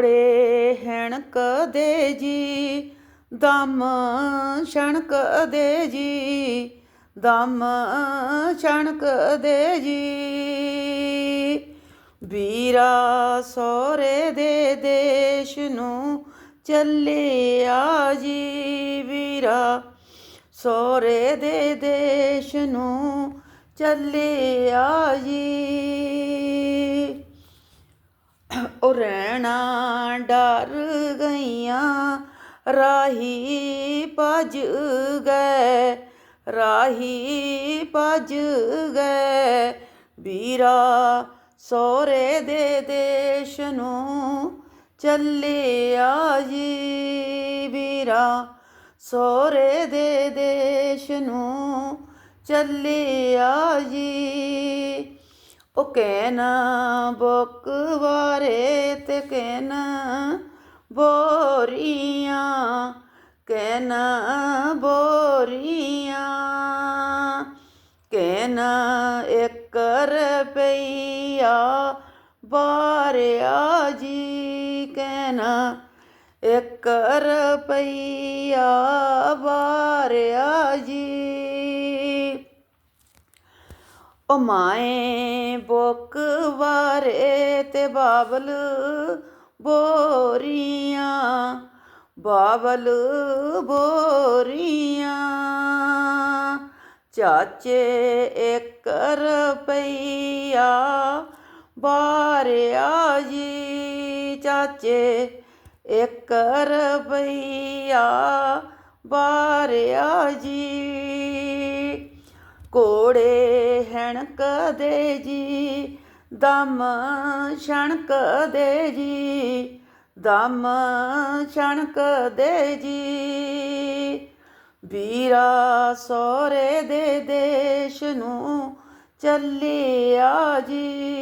ਕੋੜੇ ਹੈਣਕ ਦੇ ਜੀ, ਦਮ ਛਣਕ ਦੇ ਜੀ, ਦਮ ਛਣਕ ਦੇ ਜੀ। ਵੀਰਾ ਸੋਰੇ ਦੇ ਦੇਸ਼ ਨੂੰ ਚੱਲਿਆ ਜੀ, ਵੀਰਾ ਸੋਰੇ ਦੇ ਦੇਸ਼ ਨੂੰ ਚੱਲਿਆ ਜੀ। ਉਹ ਰਹਿਣਾ ਡਰ ਗਈਆਂ, ਰਾਹੀ ਭਜ ਗਏ, ਰਾਹੀ ਭਜ ਗਏ। ਵੀਰਾ ਸੋਰੇ ਦੇ ਦੇਸ਼ ਨੂੰ ਚੱਲਿਆ ਜੀ ਵੀਰਾ ਸੋਰੇ ਦੇ ਦੇਸ਼ ਨੂੰ ਚੱਲਿਆ ਜੀ ਉਹ ਕਹਿਣਾ ਬੁੱਕ ਵਾਰੇ ਤੇ ਕਹਿਣਾ ਬੋਰੀਆਂ ਕਹਿਣਾ ਬੋਰੀਆਂ ਕਹਿਣਾ ਇੱਕ ਰੁਪਈਆ ਬਾਰਿਆ ਜੀ ਕਹਿਣਾ ਇੱਕ ਰੁਪਈਆ ਓ ਮਾਏ ਬੁੱਕ ਵਾਰੇ ਤੇ ਬਾਬਲ ਬੋਰੀਆਂ ਬਾਬਲ ਬੋਰੀਆਂ। ਚਾਚੇ ਇੱਕ ਰੁਪਈਆ ਬਾਰਿਆ ਜੀ, ਚਾਚੇ ਇੱਕ ਰੁਪਈਆ ਬਾਰਿਆ ਜੀ। ਕੋੜੇ ਹੈਣਕ ਦੇ ਜੀ, ਦਮ ਛਣਕ ਦੇ ਜੀ, ਦਮ ਛਣਕ ਦੇ ਜੀ। ਵੀਰਾ ਸੋਰੇ ਦੇ ਦੇਸ਼ ਨੂੰ ਚੱਲਿਆ ਜੀ।